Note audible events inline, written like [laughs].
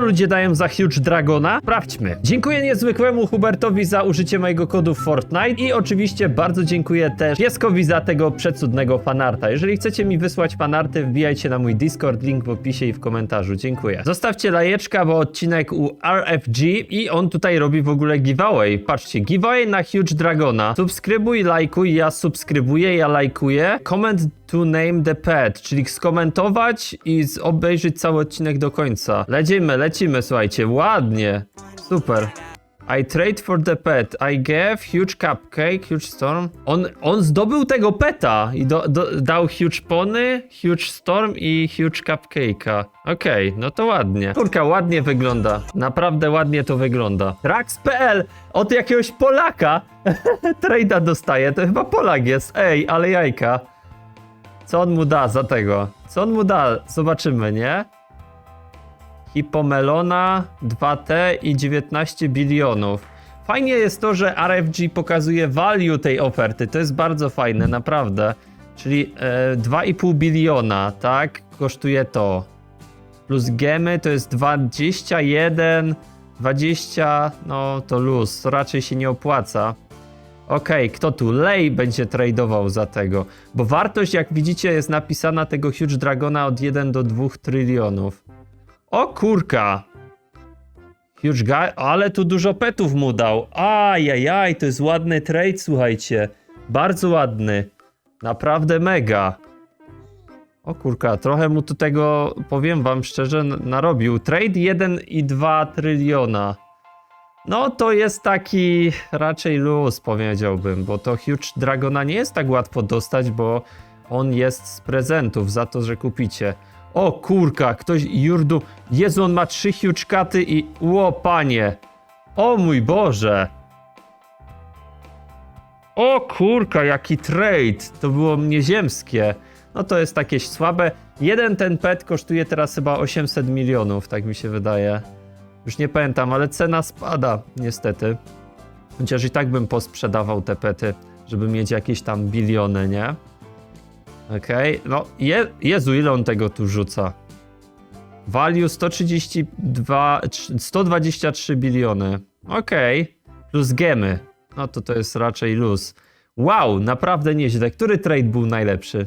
ludzie dają za Huge Dragona? Sprawdźmy. Dziękuję niezwykłemu Hubertowi za użycie mojego kodu Fortnite i oczywiście bardzo dziękuję też Pieskowi za tego przecudnego fanarta. Jeżeli chcecie mi wysłać fanarty, wbijajcie na mój Discord, link w opisie i w komentarzu. Dziękuję. Zostawcie lajeczka, bo odcinek u RFG i on tutaj robi w ogóle giveaway. Patrzcie, giveaway na Huge Dragona. Subskrybuj, lajkuj, ja subskrybuję, ja lajkuję. Comment to name the pet, czyli skomentować i obejrzeć cały odcinek do końca. Lecimy, lecimy, słuchajcie, ładnie. Super. I trade for the pet. I gave huge cupcake, huge storm. On, on zdobył tego peta i do, do, dał huge pony, huge storm i huge cupcake'a. Okej, no to ładnie. Kurka, ładnie wygląda. Naprawdę ładnie to wygląda. Trax.pl od jakiegoś Polaka [laughs] trade'a dostaje. To chyba Polak jest. Ej, ale jajka. Co on mu da za tego? Co on mu da? Zobaczymy, nie? Hipomelona, 2T i 19 bilionów. Fajnie jest to, że RFG pokazuje value tej oferty. To jest bardzo fajne, naprawdę. Czyli e, 2,5 biliona, tak? Kosztuje to. Plus gemy to jest 21, 20, no to luz, to raczej się nie opłaca. Okej, kto tu? Lej będzie tradował za tego. Bo wartość, jak widzicie, jest napisana tego Huge Dragona od 1 do 2 trylionów. O kurka! Huge guy, ale tu dużo petów mu dał. Ajajaj, to jest ładny trade, słuchajcie. Bardzo ładny. Naprawdę mega. O kurka, trochę mu tu tego, powiem wam szczerze, narobił. Trade 1,2 tryliona. No to jest taki raczej luz, powiedziałbym, bo to Huge Dragona nie jest tak łatwo dostać, bo on jest z prezentów za to, że kupicie. O kurka, ktoś, Jurdu, Jezu, on ma trzy huge katy i, ło panie, o mój Boże. O kurka, jaki trade, to było nieziemskie. No to jest takie słabe. Jeden ten pet kosztuje teraz chyba 800 milionów, tak mi się wydaje. Już nie pamiętam, ale cena spada, niestety. Chociaż i tak bym posprzedawał te pety, żeby mieć jakieś tam biliony, nie? Okej, no je, Jezu, ile on tego tu rzuca? Value 132, trz- 123 biliony. Okej, plus gemy. No to to jest raczej luz. Wow, naprawdę nieźle. Który trade był najlepszy?